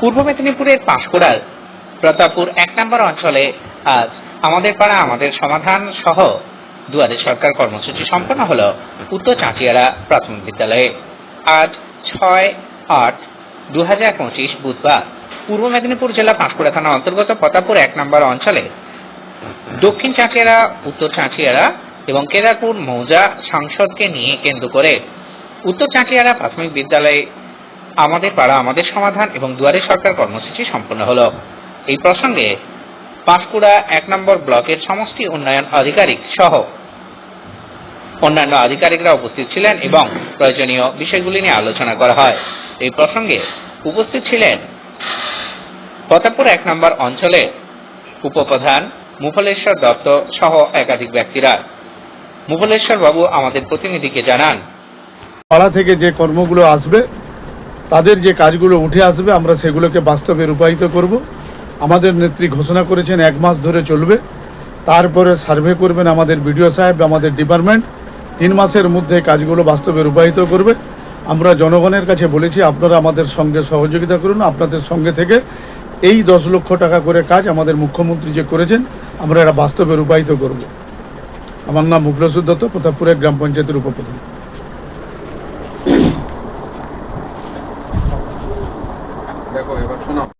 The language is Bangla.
পূর্ব মেদিনীপুরের পাঁশকুড়ার প্রতাপপুর এক নম্বর অঞ্চলে আজ আমাদের পাড়া, আমাদের সমাধান সহ দুয়ারে সরকার কর্মসূচি সম্পন্ন হল উত্তর চাঁচিয়ারা প্রাথমিক বিদ্যালয়ে। আজ ছয় আট দু হাজার পঁচিশ বুধবার পূর্ব মেদিনীপুর জেলা পাঁশকুড়া থানা অন্তর্গত প্রতাপপুর এক নম্বর অঞ্চলে দক্ষিণ চাঁচিয়ারা উত্তর চাঁচিয়ারা এবং কেদারপুর মৌজা সাংসদকে নিয়ে কেন্দ্র করে উত্তর চাঁচিয়ারা প্রাথমিক বিদ্যালয়ে আমাদের পাড়া, আমাদের সমাধান এবং দুয়ারে সরকার কর্মসূচি সম্পন্ন হলো। এই প্রসঙ্গে পাঁশকুড়া এক নম্বর ব্লকের সমষ্টি উন্নয়ন আধিকারিক সহ অন্যান্য আধিকারিকরা উপস্থিত ছিলেন এবং প্রয়োজনীয় বিষয়গুলি নিয়ে আলোচনা করা হয়। এই প্রসঙ্গে উপস্থিত ছিলেন প্রতাপপুর এক নম্বর অঞ্চলে উপপ্রধান মুফলেশ্বর দত্ত সহ একাধিক ব্যক্তিরা। মুফলেশ্বর বাবু আমাদের প্রতিনিধিকে জানান। পাড়া থেকে যে কর্মগুলো আসবে তাদের যে কাজগুলো উঠে আসবে, আমরা সেগুলোকে বাস্তবে রূপায়িত করব। আমাদের নেত্রী ঘোষণা করেছেন, এক মাস ধরে চলবে। তারপরে সার্ভে করবেন আমাদের বিডিও সাহেব, আমাদের ডিপার্টমেন্ট। তিন মাসের মধ্যে কাজগুলো বাস্তবে রূপায়িত করবে। আমরা জনগণের কাছে বলেছি, আপনারা আমাদের সঙ্গে সহযোগিতা করুন। আপনাদের সঙ্গে থেকে এই দশ লক্ষ টাকা করে কাজ আমাদের মুখ্যমন্ত্রী যে করেছেন, আমরা এটা বাস্তবে রূপায়িত করব। আমার নাম মুখলসুর দত্ত, প্রতাপপুরের গ্রাম পঞ্চায়েতের উপপ্রধান। Nego je računao.